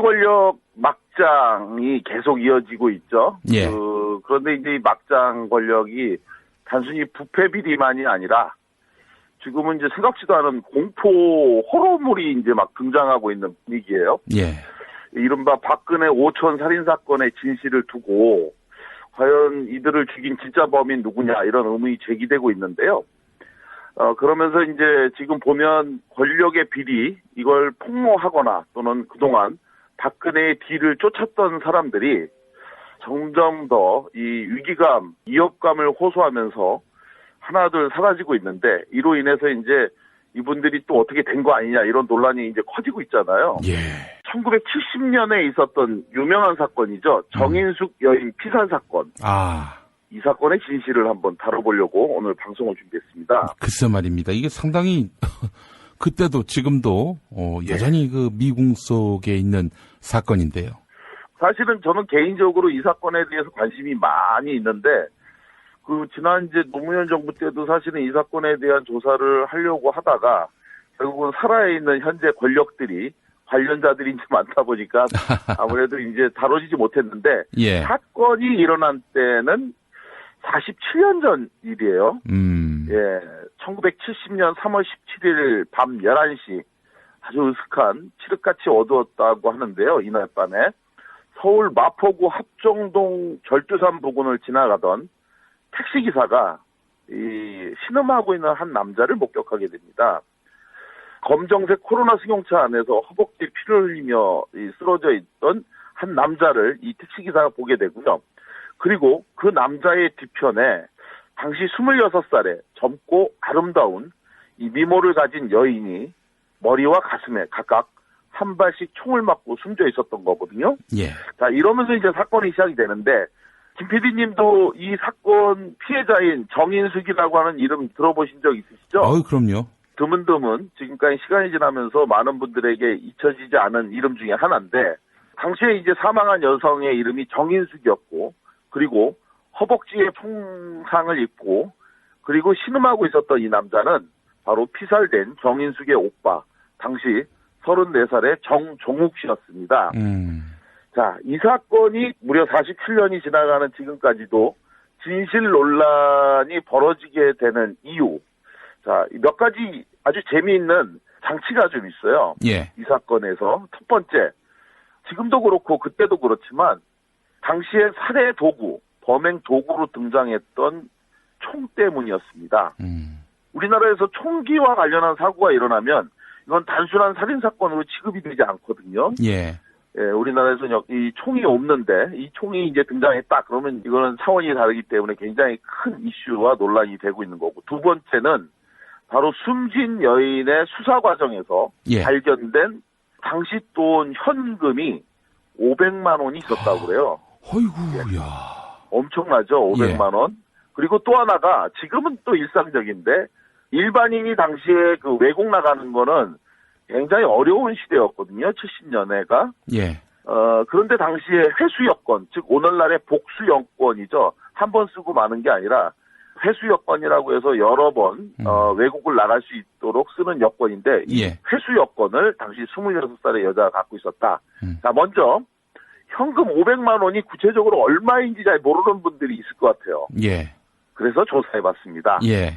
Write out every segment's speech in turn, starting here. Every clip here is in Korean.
권력 막장이 계속 이어지고 있죠. 예. 그, 그런데 이제 이 막장 권력이 단순히 부패 비리만이 아니라 지금은 이제 생각지도 않은 공포 호러물이 이제 막 등장하고 있는 분위기예요. 예. 이른바 박근혜 오천 살인 사건의 진실을 두고 과연 이들을 죽인 진짜 범인 누구냐 이런 의문이 제기되고 있는데요. 어, 그러면서 이제 지금 보면 권력의 비리 이걸 폭로하거나 또는 그동안 박근혜의 뒤를 쫓았던 사람들이 점점 더 이 위기감, 위협감을 호소하면서 하나둘 사라지고 있는데 이로 인해서 이제 이분들이 또 어떻게 된 거 아니냐 이런 논란이 이제 커지고 있잖아요. 예. 1970년에 있었던 유명한 사건이죠. 정인숙 여인 피살 사건. 아, 이 사건의 진실을 한번 다뤄보려고 오늘 방송을 준비했습니다. 글쎄 말입니다. 이게 상당히 그때도 지금도 어, 예. 여전히 그 미궁 속에 있는 사건인데요. 사실은 저는 개인적으로 이 사건에 대해서 관심이 많이 있는데 그 지난 이제 노무현 정부 때도 사실은 이 사건에 대한 조사를 하려고 하다가 결국은 살아있는 현재 권력들이 관련자들이 이제 많다 보니까 아무래도 이제 다뤄지지 못했는데 예. 사건이 일어난 때는 47년 전 일이에요. 음. 예, 1970년 3월 17일 밤 11시 아주 으슥한 칠흑같이 어두웠다고 하는데요. 이날 밤에 서울 마포구 합정동 절두산 부근을 지나가던 택시기사가 이 신음하고 있는 한 남자를 목격하게 됩니다. 검정색 코로나 승용차 안에서 허벅지 피를 흘리며 이 쓰러져 있던 한 남자를 이 택시기사가 보게 되고요. 그리고 그 남자의 뒤편에 당시 26살의 젊고 아름다운 이 미모를 가진 여인이 머리와 가슴에 각각 한 발씩 총을 맞고 숨져 있었던 거거든요. 예. 자, 이러면서 이제 사건이 시작이 되는데, 김 PD님도 이 사건 피해자인 정인숙이라고 하는 이름 들어보신 적 있으시죠? 어이, 그럼요. 드문드문 지금까지 시간이 지나면서 많은 분들에게 잊혀지지 않은 이름 중에 하나인데, 당시에 이제 사망한 여성의 이름이 정인숙이었고, 그리고 허벅지에 총상을 입고, 그리고 신음하고 있었던 이 남자는 바로 피살된 정인숙의 오빠, 당시 34살의 정종욱 씨였습니다. 음. 자, 이 사건이 무려 47년이 지나가는 지금까지도 진실 논란이 벌어지게 되는 이유. 자, 몇 가지 아주 재미있는 장치가 좀 있어요. 예. 이 사건에서. 첫 번째, 지금도 그렇고 그때도 그렇지만 당시에 살해 도구, 범행 도구로 등장했던 총 때문이었습니다. 음. 우리나라에서 총기와 관련한 사고가 일어나면 이건 단순한 살인 사건으로 취급이 되지 않거든요. 예. 예, 우리나라에서는 여- 이 총이 없는데 이 총이 이제 등장했다 그러면 이거는 차원이 다르기 때문에 굉장히 큰 이슈와 논란이 되고 있는 거고 두 번째는 바로 숨진 여인의 수사 과정에서 예. 발견된 당시 돈 현금이 500만 원이 있었다고 그래요. 어이구, 야. 엄청나죠, 500만 원. 그리고 또 하나가 지금은 또 일상적인데 일반인이 당시에 그 외국 나가는 거는 굉장히 어려운 시대였거든요, 70년에가. 예. 어, 그런데 당시에 회수 여건, 즉 오늘날의 복수 여건이죠. 한 번 쓰고 마는 게 아니라 회수 여건이라고 해서 여러 번 어, 외국을 나갈 수 있도록 쓰는 여건인데 이 예. 회수 여건을 당시 26살의 여자가 갖고 있었다. 음. 자, 먼저 현금 500만 원이 구체적으로 얼마인지 잘 모르는 분들이 있을 것 같아요. 예. 그래서 조사해 봤습니다. 예.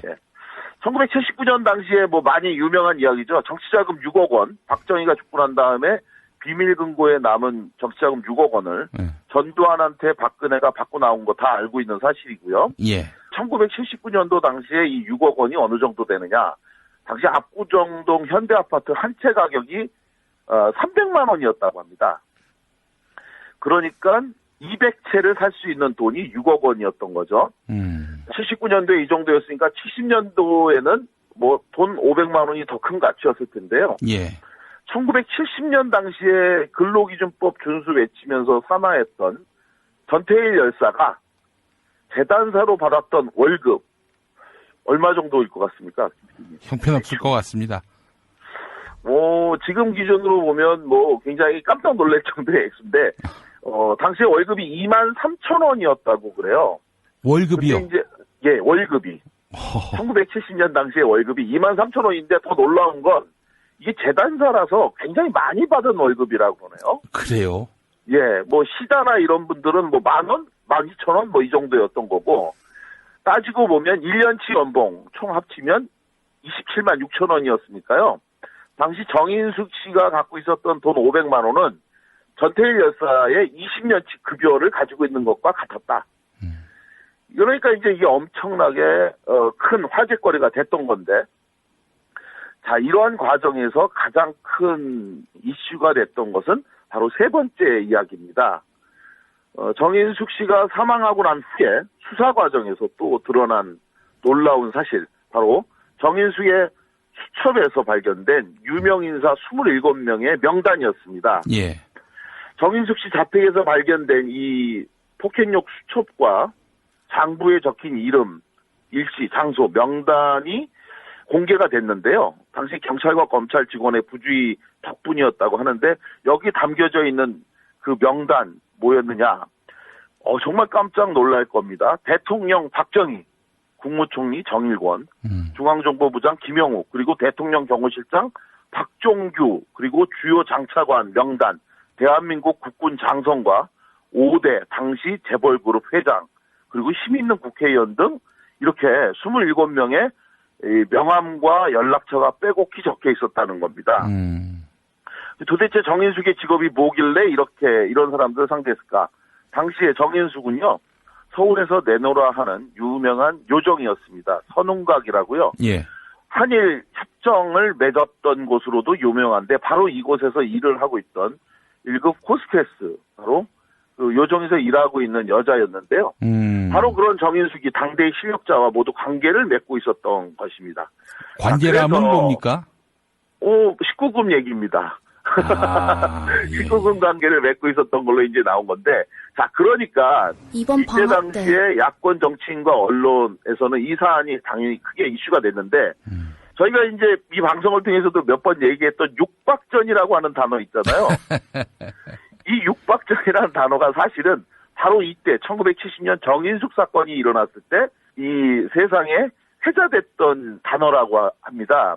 1979년 당시에 뭐 많이 유명한 이야기죠. 정치자금 6억 원, 박정희가 죽고 난 다음에 비밀 금고에 남은 정치자금 6억 원을 예. 전두환한테 박근혜가 받고 나온 거 다 알고 있는 사실이고요. 예. 1979년도 당시에 이 6억 원이 어느 정도 되느냐. 당시 압구정동 현대아파트 한 채 가격이 어, 300만 원이었다고 합니다. 그러니까 200채를 살 수 있는 돈이 6억 원이었던 거죠. 음. 79년도에 이 정도였으니까 70년도에는 뭐 돈 500만 원이 더 큰 가치였을 텐데요. 예. 1970년 당시에 근로기준법 준수 외치면서 산하했던 전태일 열사가 재단사로 받았던 월급 얼마 정도일 것 같습니까? 형편없을 것 같습니다. 뭐 지금 기준으로 보면 뭐 굉장히 깜짝 놀랄 정도의 액수인데 어 당시에 월급이 2만 3천 원이었다고 그래요. 월급이요. 이제 예 월급이 허허. 1970년 당시에 월급이 2만 3천 원인데 더 놀라운 건 이게 재단사라서 굉장히 많이 받은 월급이라고 그러네요. 그래요. 예, 뭐 시다나 이런 분들은 뭐 만 원, 만 이천 원 뭐 이 정도였던 거고 따지고 보면 1년치 연봉 총 합치면 27만 6천 원이었으니까요. 당시 정인숙 씨가 갖고 있었던 돈 500만 원은 전태일 여사의 20년치 급여를 가지고 있는 것과 같았다. 그러니까 이제 이게 엄청나게 어, 큰 화제거리가 됐던 건데 자 이러한 과정에서 가장 큰 이슈가 됐던 것은 바로 세 번째 이야기입니다. 어, 정인숙 씨가 사망하고 난 후에 수사 과정에서 또 드러난 놀라운 사실 바로 정인숙의 수첩에서 발견된 유명 인사 27명의 명단이었습니다. 예. 정인숙 씨 자택에서 발견된 이 폭행력 수첩과 장부에 적힌 이름, 일시, 장소, 명단이 공개가 됐는데요. 당시 경찰과 검찰 직원의 부주의 덕분이었다고 하는데 여기 담겨져 있는 그 명단 뭐였느냐? 어, 정말 깜짝 놀랄 겁니다. 대통령 박정희, 국무총리 정일권, 음. 중앙정보부장 김영욱, 그리고 대통령 경호실장 박종규, 그리고 주요 장차관 명단, 대한민국 국군 장성과 5대 당시 재벌그룹 회장, 그리고 힘 있는 국회의원 등 이렇게 27명의 명함과 연락처가 빼곡히 적혀 있었다는 겁니다. 음. 도대체 정인숙의 직업이 뭐길래 이렇게 이런 사람들을 상대했을까? 당시에 정인숙은요, 서울에서 내노라 하는 유명한 요정이었습니다. 선웅각이라고요. 예. 한일 협정을 맺었던 곳으로도 유명한데 바로 이곳에서 일을 하고 있던 1급 코스테스 바로 그 요정에서 일하고 있는 여자였는데요. 음. 바로 그런 정인숙이 당대의 실력자와 모두 관계를 맺고 있었던 것입니다. 관계라면 뭡니까? 오, 19금 얘기입니다. 아, 예. 19금 관계를 맺고 있었던 걸로 이제 나온 건데, 자, 그러니까 이번 이때 때 당시에 야권 정치인과 언론에서는 이 사안이 당연히 크게 이슈가 됐는데 음. 저희가 이제 이 방송을 통해서도 몇 번 얘기했던 육박전이라고 하는 단어 있잖아요. 이 육박전이라는 단어가 사실은 바로 이때 1970년 정인숙 사건이 일어났을 때 이 세상에 회자됐던 단어라고 합니다.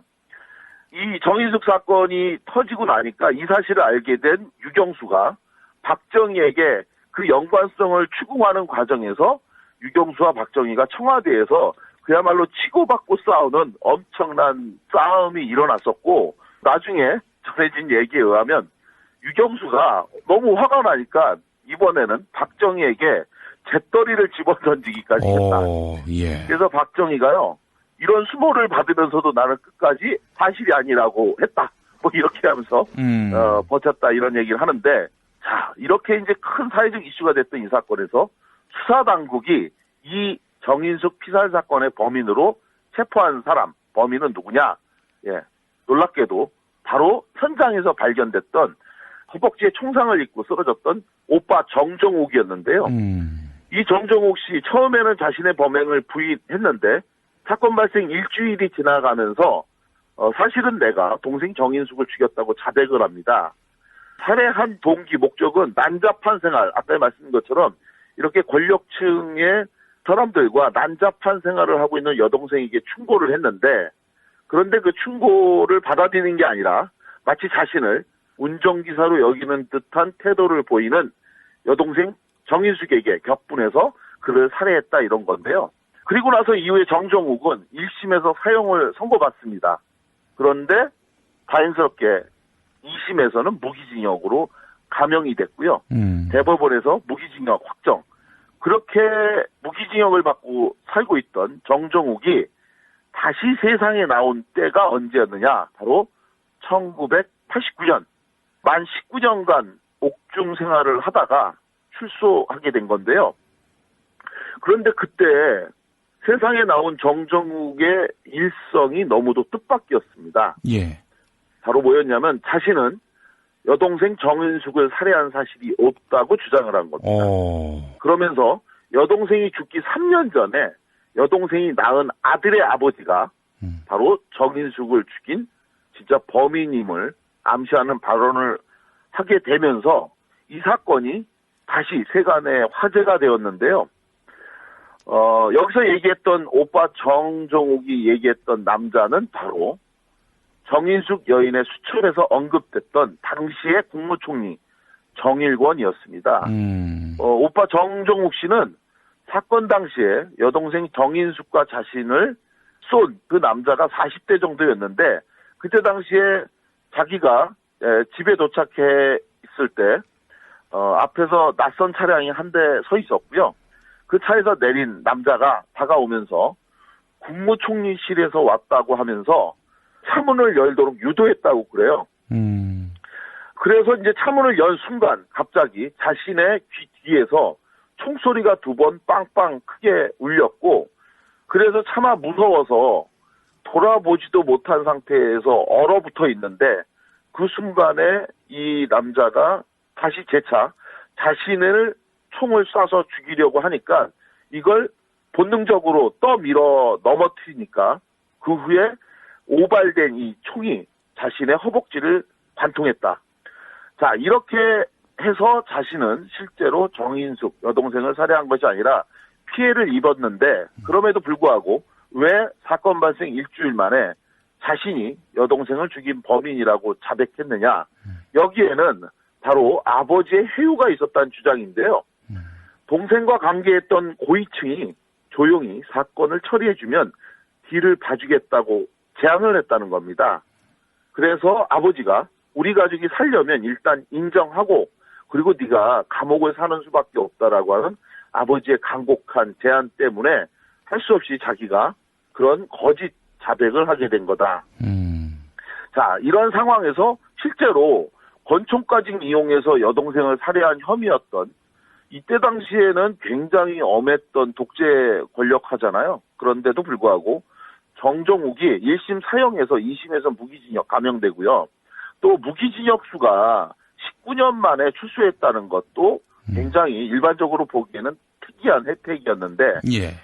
이 정인숙 사건이 터지고 나니까 이 사실을 알게 된 유경수가 박정희에게 그 연관성을 추궁하는 과정에서 유경수와 박정희가 청와대에서 그야말로 치고받고 싸우는 엄청난 싸움이 일어났었고 나중에 전해진 얘기에 의하면 유경수가 너무 화가 나니까 이번에는 박정희에게 잿더리를 집어 던지기까지 했다. 오, 예. 그래서 박정희가요, 이런 수모를 받으면서도 나는 끝까지 사실이 아니라고 했다. 뭐 이렇게 하면서, 음. 어, 버텼다 이런 얘기를 하는데, 자, 이렇게 이제 큰 사회적 이슈가 됐던 이 사건에서 수사 당국이 이 정인숙 피살 사건의 범인으로 체포한 사람, 범인은 누구냐? 예, 놀랍게도 바로 현장에서 발견됐던 허벅지에 총상을 입고 쓰러졌던 오빠 정정욱이었는데요. 음. 이 정정욱 씨 처음에는 자신의 범행을 부인했는데 사건 발생 일주일이 지나가면서 어, 사실은 내가 동생 정인숙을 죽였다고 자백을 합니다. 살해한 동기 목적은 난잡한 생활 아까 말씀드린 것처럼 이렇게 권력층의 사람들과 난잡한 생활을 하고 있는 여동생에게 충고를 했는데 그런데 그 충고를 받아들이는 게 아니라 마치 자신을 운전기사로 여기는 듯한 태도를 보이는 여동생 정인숙에게 격분해서 그를 살해했다 이런 건데요. 그리고 나서 이후에 정정욱은 1심에서 사형을 선고받습니다. 그런데 다행스럽게 2심에서는 무기징역으로 감형이 됐고요. 음. 대법원에서 무기징역 확정. 그렇게 무기징역을 받고 살고 있던 정정욱이 다시 세상에 나온 때가 언제였느냐? 바로 1989년 만 19년간 옥중 생활을 하다가 출소하게 된 건데요. 그런데 그때 세상에 나온 정정욱의 일성이 너무도 뜻밖이었습니다. 예. 바로 뭐였냐면 자신은 여동생 정은숙을 살해한 사실이 없다고 주장을 한 겁니다. 어. 그러면서 여동생이 죽기 3년 전에 여동생이 낳은 아들의 아버지가 음. 바로 정인숙을 죽인 진짜 범인임을 암시하는 발언을 하게 되면서 이 사건이 다시 세간의 화제가 되었는데요. 어, 여기서 얘기했던 오빠 정정욱이 얘기했던 남자는 바로 정인숙 여인의 수첩에서 언급됐던 당시의 국무총리 정일권이었습니다. 음. 어, 오빠 정종욱 씨는 사건 당시에 여동생 정인숙과 자신을 쏜 그 남자가 40대 정도였는데 그때 당시에 자기가 에, 집에 도착해 있을 때 어, 앞에서 낯선 차량이 한 대 서 있었고요. 그 차에서 내린 남자가 다가오면서 국무총리실에서 왔다고 하면서 차문을 열도록 유도했다고 그래요. 음. 그래서 이제 차문을 연 순간 갑자기 자신의 귀 뒤에서 총소리가 두 번 빵빵 크게 울렸고 그래서 차마 무서워서 돌아보지도 못한 상태에서 얼어붙어 있는데 그 순간에 이 남자가 다시 재차 자신을 총을 쏴서 죽이려고 하니까 이걸 본능적으로 떠밀어 넘어뜨리니까 그 후에 오발된 이 총이 자신의 허벅지를 관통했다. 자, 이렇게 해서 자신은 실제로 정인숙 여동생을 살해한 것이 아니라 피해를 입었는데 그럼에도 불구하고 왜 사건 발생 일주일 만에 자신이 여동생을 죽인 범인이라고 자백했느냐. 여기에는 바로 아버지의 해유가 있었다는 주장인데요. 동생과 관계했던 고위층이 조용히 사건을 처리해주면 뒤를 봐주겠다고 제안을 했다는 겁니다. 그래서 아버지가 우리 가족이 살려면 일단 인정하고 그리고 네가 감옥을 사는 수밖에 없다라고 하는 아버지의 간곡한 제안 때문에 할 수 없이 자기가 그런 거짓 자백을 하게 된 거다. 음. 자, 이런 상황에서 실제로 권총까지 이용해서 여동생을 살해한 혐의였던 이때 당시에는 굉장히 엄했던 독재 권력하잖아요. 그런데도 불구하고 정종욱이 1심 사형에서 2심에서 무기징역 감형되고요. 또 무기징역 수가 19년 만에 출소했다는 것도 굉장히 일반적으로 보기에는 특이한 혜택이었는데 예.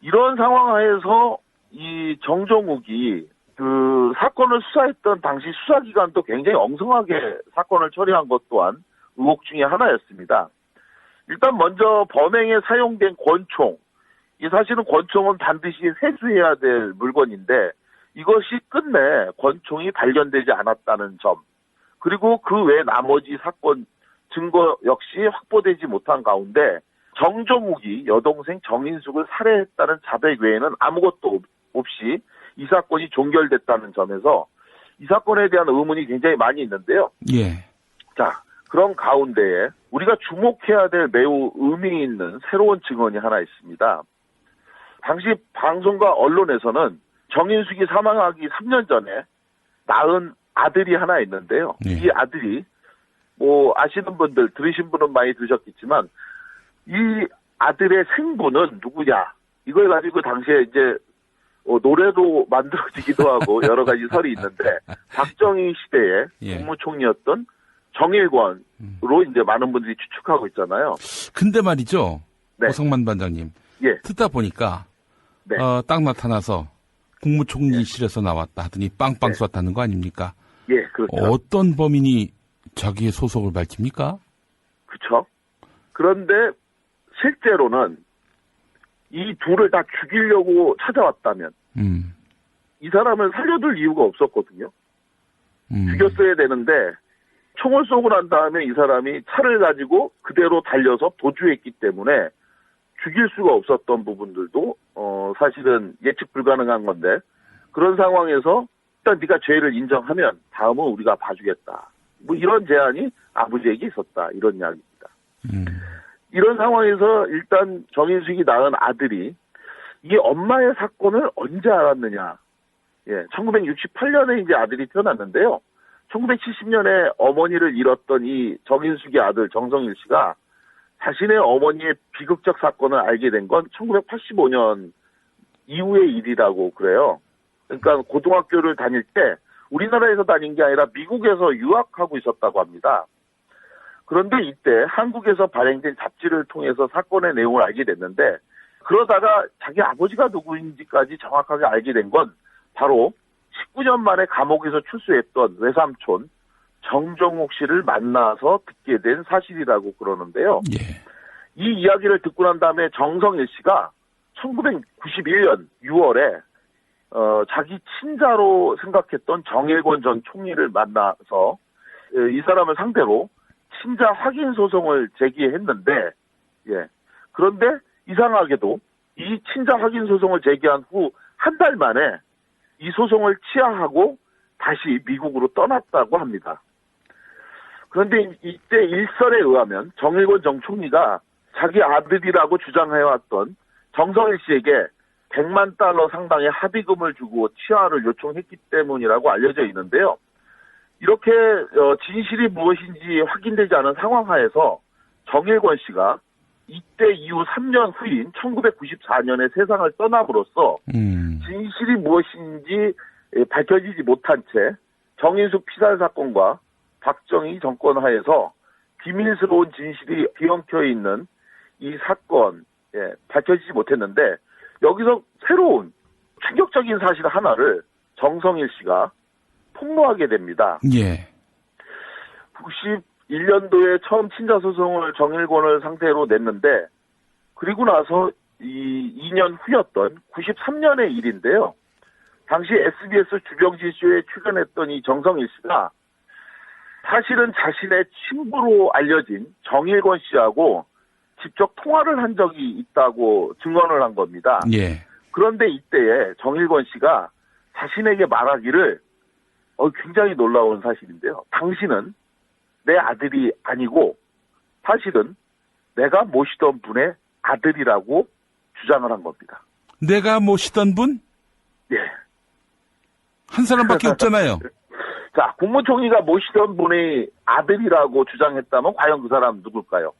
이런 상황 하에서 이 정종욱이 그 사건을 수사했던 당시 수사기관도 굉장히 엉성하게 사건을 처리한 것 또한 의혹 중의 하나였습니다. 일단 먼저 범행에 사용된 권총. 이 사실은 권총은 반드시 회수해야 될 물건인데 이것이 끝내 권총이 발견되지 않았다는 점. 그리고 그 외 나머지 사건 증거 역시 확보되지 못한 가운데 정종욱이 여동생 정인숙을 살해했다는 자백 외에는 아무것도 없이 이 사건이 종결됐다는 점에서 이 사건에 대한 의문이 굉장히 많이 있는데요. 예. 자, 그런 가운데에 우리가 주목해야 될 매우 의미 있는 새로운 증언이 하나 있습니다. 당시 방송과 언론에서는 정인숙이 사망하기 3년 전에 낳은 아들이 하나 있는데요. 네. 이 아들이 뭐 아시는 분들 들으신 분은 많이 들으셨겠지만 이 아들의 생부는 누구냐 이걸 가지고 당시에 이제 어, 노래도 만들어지기도 하고 여러 가지 설이 있는데 박정희 시대에 예. 국무총리였던 정일권으로 이제 많은 분들이 추측하고 있잖아요. 근데 말이죠. 네. 오성만 반장님. 예, 듣다 보니까 네. 어, 딱 나타나서 국무총리실에서 나왔다 하더니 빵빵 네. 쐈다는 거 아닙니까? 예, 그렇죠. 어떤 범인이 자기의 소속을 밝힙니까? 그렇죠. 그런데 실제로는 이 둘을 다 죽이려고 찾아왔다면 음. 이 사람을 살려둘 이유가 없었거든요. 음. 죽였어야 되는데 총을 쏘고 난 다음에 이 사람이 차를 가지고 그대로 달려서 도주했기 때문에 죽일 수가 없었던 부분들도 어 사실은 예측 불가능한 건데 그런 상황에서 일단 네가 죄를 인정하면 다음은 우리가 봐주겠다. 뭐 이런 제안이 아버지에게 있었다 이런 이야기입니다. 음. 이런 상황에서 일단 정인숙이 낳은 아들이 이 엄마의 사건을 언제 알았느냐. 예, 1968년에 이제 아들이 태어났는데요. 1970년에 어머니를 잃었던 이 정인숙의 아들 정성일 씨가 자신의 어머니의 비극적 사건을 알게 된 건 1985년 이후의 일이라고 그래요. 그러니까 고등학교를 다닐 때 우리나라에서 다닌 게 아니라 미국에서 유학하고 있었다고 합니다. 그런데 이때 한국에서 발행된 잡지를 통해서 사건의 내용을 알게 됐는데 그러다가 자기 아버지가 누구인지까지 정확하게 알게 된 건 바로 19년 만에 감옥에서 출소했던 외삼촌 정정욱 씨를 만나서 듣게 된 사실이라고 그러는데요. 예. 이 이야기를 듣고 난 다음에 정성일 씨가 1991년 6월에 어, 자기 친자로 생각했던 정일권 전 총리를 만나서 에, 이 사람을 상대로 친자 확인 소송을 제기했는데 예. 그런데 이상하게도 이 친자 확인 소송을 제기한 후 한 달 만에 이 소송을 취하하고 다시 미국으로 떠났다고 합니다. 그런데 이때 일설에 의하면 정일권 정 총리가 자기 아들이라고 주장해왔던 정성일 씨에게 100만 달러 상당의 합의금을 주고 치아를 요청했기 때문이라고 알려져 있는데요. 이렇게 어, 진실이 무엇인지 확인되지 않은 상황 하에서 정일권 씨가 이때 이후 3년 후인 1994년에 세상을 떠남으로써 음. 진실이 무엇인지 예, 밝혀지지 못한 채 정인숙 피살 사건과 박정희 정권 하에서 비밀스러운 진실이 뒤엉켜 있는 이 사건 예, 밝혀지지 못했는데 여기서 새로운 충격적인 사실 하나를 정성일 씨가 폭로하게 됩니다. 예. 91년도에 처음 친자 소송을 정일권을 상대로 냈는데 그리고 나서 이 2년 후였던 93년의 일인데요. 당시 SBS 주병지 쇼에 출연했던 이 정성일 씨가 사실은 자신의 친부로 알려진 정일권 씨하고 직접 통화를 한 적이 있다고 증언을 한 겁니다. 예. 그런데 이때에 정일권 씨가 자신에게 말하기를 어, 굉장히 놀라운 사실인데요. 당신은 내 아들이 아니고 사실은 내가 모시던 분의 아들이라고 주장을 한 겁니다. 내가 모시던 분? 예. 한 사람밖에 없잖아요. 자, 국무총리가 모시던 분의 아들이라고 주장했다면 과연 그 사람 누굴까요?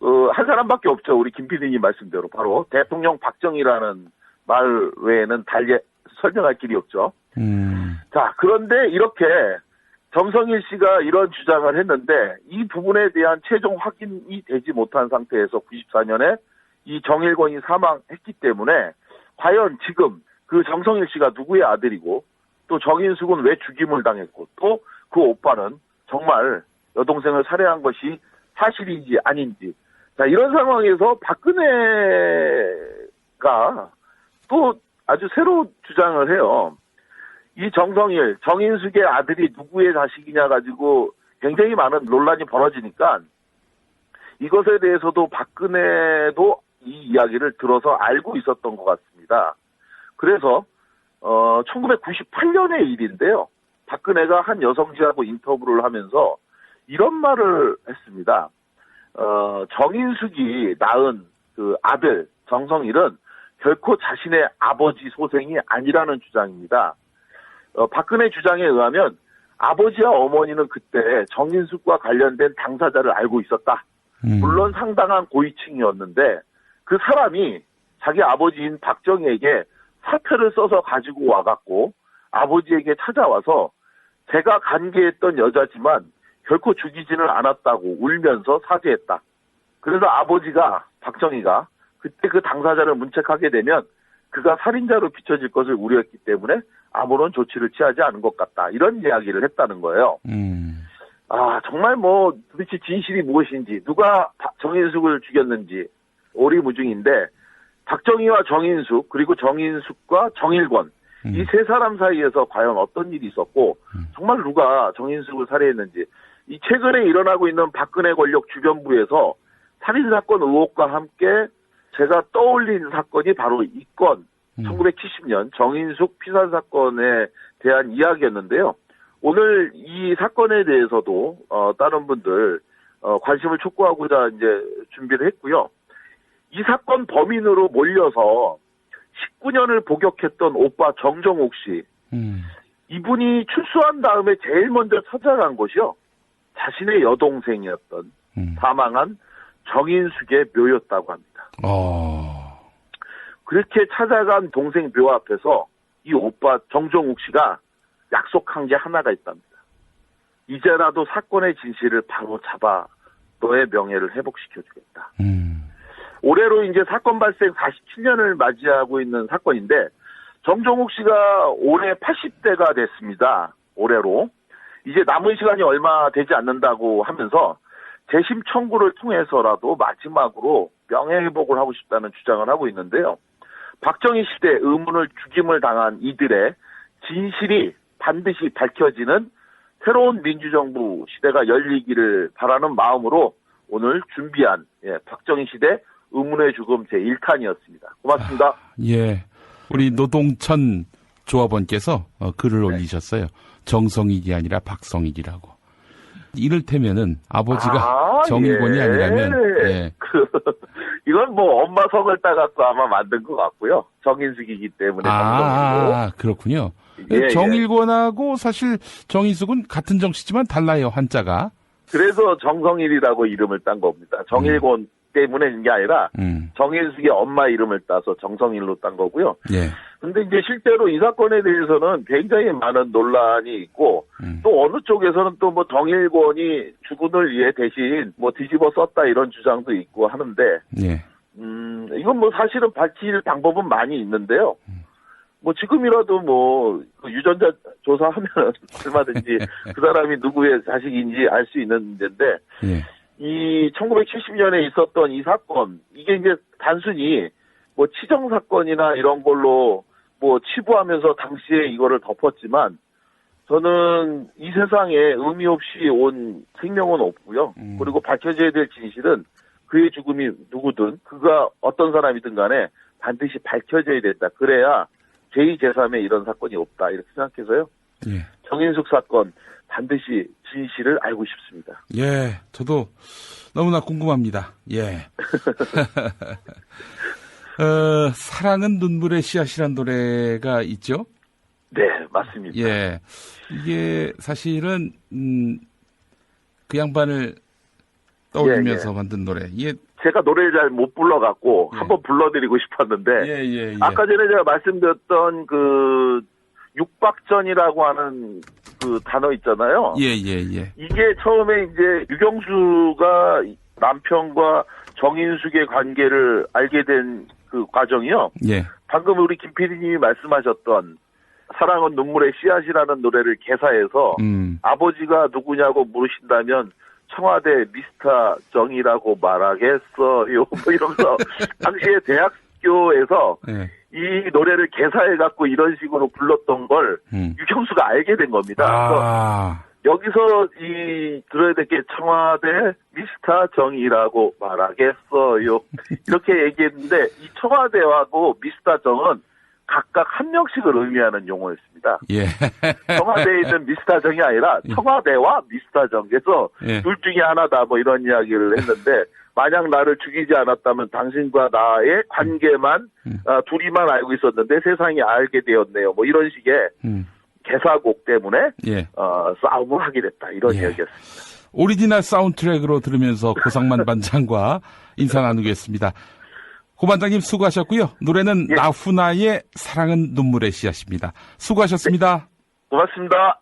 어, 한 사람밖에 없죠. 우리 김 PD님 말씀대로. 바로 대통령 박정희라는 말 외에는 달리 설명할 길이 없죠. 음. 자, 그런데 이렇게 정성일 씨가 이런 주장을 했는데 이 부분에 대한 최종 확인이 되지 못한 상태에서 94년에 이 정일권이 사망했기 때문에 과연 지금 그 정성일 씨가 누구의 아들이고 또 정인숙은 왜 죽임을 당했고 또 그 오빠는 정말 여동생을 살해한 것이 사실인지 아닌지 자 이런 상황에서 박근혜가 또 아주 새로운 주장을 해요. 이 정성일, 정인숙의 아들이 누구의 자식이냐 가지고 굉장히 많은 논란이 벌어지니까 이것에 대해서도 박근혜도 이 이야기를 들어서 알고 있었던 것 같습니다. 그래서 어 1998년의 일인데요. 박근혜가 한 여성지하고 인터뷰를 하면서 이런 말을 했습니다. 어 정인숙이 낳은 그 아들 정성일은 결코 자신의 아버지 소생이 아니라는 주장입니다. 어, 박근혜 주장에 의하면 아버지와 어머니는 그때 정인숙과 관련된 당사자를 알고 있었다. 음. 물론 상당한 고위층이었는데 그 사람이 자기 아버지인 박정희에게 사표를 써서 가지고 와갖고 아버지에게 찾아와서 제가 관계했던 여자지만 결코 죽이지는 않았다고 울면서 사죄했다. 그래서 아버지가 박정희가 그때 그 당사자를 문책하게 되면 그가 살인자로 비춰질 것을 우려했기 때문에 아무런 조치를 취하지 않은 것 같다. 이런 이야기를 했다는 거예요. 음. 아, 정말 뭐 도대체 진실이 무엇인지, 누가 박- 정인숙을 죽였는지 오리무중인데 박정희와 정인숙 그리고 정인숙과 정일권 음. 이세 사람 사이에서 과연 어떤 일이 있었고 음. 정말 누가 정인숙을 살해했는지 이 최근에 일어나고 있는 박근혜 권력 주변부에서 살인 사건 의혹과 함께 제가 떠올린 사건이 바로 이건 음. 1970년 정인숙 피살 사건에 대한 이야기였는데요. 오늘 이 사건에 대해서도 어, 다른 분들 어, 관심을 촉구하고자 이제 준비를 했고요. 이 사건 범인으로 몰려서 19년을 복역했던 오빠 정정옥 씨 음. 이분이 출소한 다음에 제일 먼저 찾아간 곳이요. 자신의 여동생이었던 음. 사망한 정인숙의 묘였다고 합니다. 어. 그렇게 찾아간 동생 묘 앞에서 이 오빠 정종욱 씨가 약속한 게 하나가 있답니다. 이제라도 사건의 진실을 바로 잡아 너의 명예를 회복시켜주겠다. 음. 올해로 이제 사건 발생 47년을 맞이하고 있는 사건인데 정종욱 씨가 올해 80대가 됐습니다. 올해로. 이제 남은 시간이 얼마 되지 않는다고 하면서 재심 청구를 통해서라도 마지막으로 명예회복을 하고 싶다는 주장을 하고 있는데요. 박정희 시대 의문을 죽임을 당한 이들의 진실이 반드시 밝혀지는 새로운 민주정부 시대가 열리기를 바라는 마음으로 오늘 준비한 예, 박정희 시대 의문의 죽음 제1탄이었습니다. 고맙습니다. 예. 우리 노동천 조합원께서 어, 글을 네. 올리셨어요. 정성익이 아니라 박성익이라고. 이를테면은 아버지가 아, 정의권이 예. 아니라면 예. 그 이건 뭐 엄마 성을 따갖고 아마 만든 것 같고요. 정인숙이기 때문에 정성이고. 아, 그렇군요. 예, 예. 정일권하고 사실 정인숙은 같은 정씨지만 달라요, 한자가. 그래서 정성일이라고 이름을 딴 겁니다. 정일권 때문에 게 아니라 음. 정인숙의 엄마 이름을 따서 정성일로 딴 거고요. 예. 근데 이제 실제로 이 사건에 대해서는 굉장히 많은 논란이 있고 음. 또 어느 쪽에서는 또 뭐 정일권이 주군을 위해 대신 뭐 뒤집어 썼다 이런 주장도 있고 하는데 예. 음 이건 뭐 사실은 밝힐 방법은 많이 있는데요. 뭐 지금이라도 뭐그 유전자 조사하면 얼마든지 그 사람이 누구의 자식인지 알 수 있는 문제인데 예. 이 1970년에 있었던 이 사건 이게 이제 단순히 뭐 치정 사건이나 이런 걸로 뭐 치부하면서 당시에 이거를 덮었지만 저는 이 세상에 의미 없이 온 생명은 없고요. 음. 그리고 밝혀져야 될 진실은 그의 죽음이 누구든 그가 어떤 사람이든 간에 반드시 밝혀져야 된다. 그래야 제2, 제3의 이런 사건이 없다. 이렇게 생각해서요. 예. 정인숙 사건 반드시 진실을 알고 싶습니다. 예. 저도 너무나 궁금합니다. 예. 어, 사랑은 눈물의 씨앗이란 노래가 있죠? 네, 맞습니다. 예. 이게 사실은, 음, 그 양반을 떠올리면서 예, 만든 노래. 이게, 제가 노래를 잘 못 불러갖고 예. 한번 불러드리고 싶었는데 예, 예, 예. 아까 전에 제가 말씀드렸던 그 육박전이라고 하는 그 단어 있잖아요. 예, 예, 예. 이게 처음에 이제 유경수가 남편과 정인숙의 관계를 알게 된 그 과정이요. 예. 방금 우리 김 PD님이 말씀하셨던 사랑은 눈물의 씨앗이라는 노래를 개사해서 음, 아버지가 누구냐고 물으신다면 청와대 미스터 정이라고 말하겠어요. 뭐 이러면서 당시에 대학교에서 예. 이 노래를 개사해 갖고 이런 식으로 불렀던 걸 음. 유경수가 알게 된 겁니다. 아, 여기서 이 들어야 될 게 청와대 미스터 정이라고 말하겠어요. 이렇게 얘기했는데 이 청와대하고 미스터 정은 각각 한 명씩을 의미하는 용어였습니다. 예. 청와대에 있는 미스터 정이 아니라 청와대와 미스터 정. 그래서 예. 둘 중에 하나다 뭐 이런 이야기를 했는데 만약 나를 죽이지 않았다면 당신과 나의 관계만 음. 아, 둘이만 알고 있었는데 세상이 알게 되었네요. 뭐 이런 식의 음, 개사곡 때문에 예. 어, 싸움을 하게 됐다 이런 예. 이야기였습니다. 오리지널 사운드트랙으로 들으면서 고상만 반장과 인사 나누겠습니다. 고 반장님 수고하셨고요. 노래는 예. 나훈아의 사랑은 눈물의 씨앗입니다. 수고하셨습니다. 고맙습니다.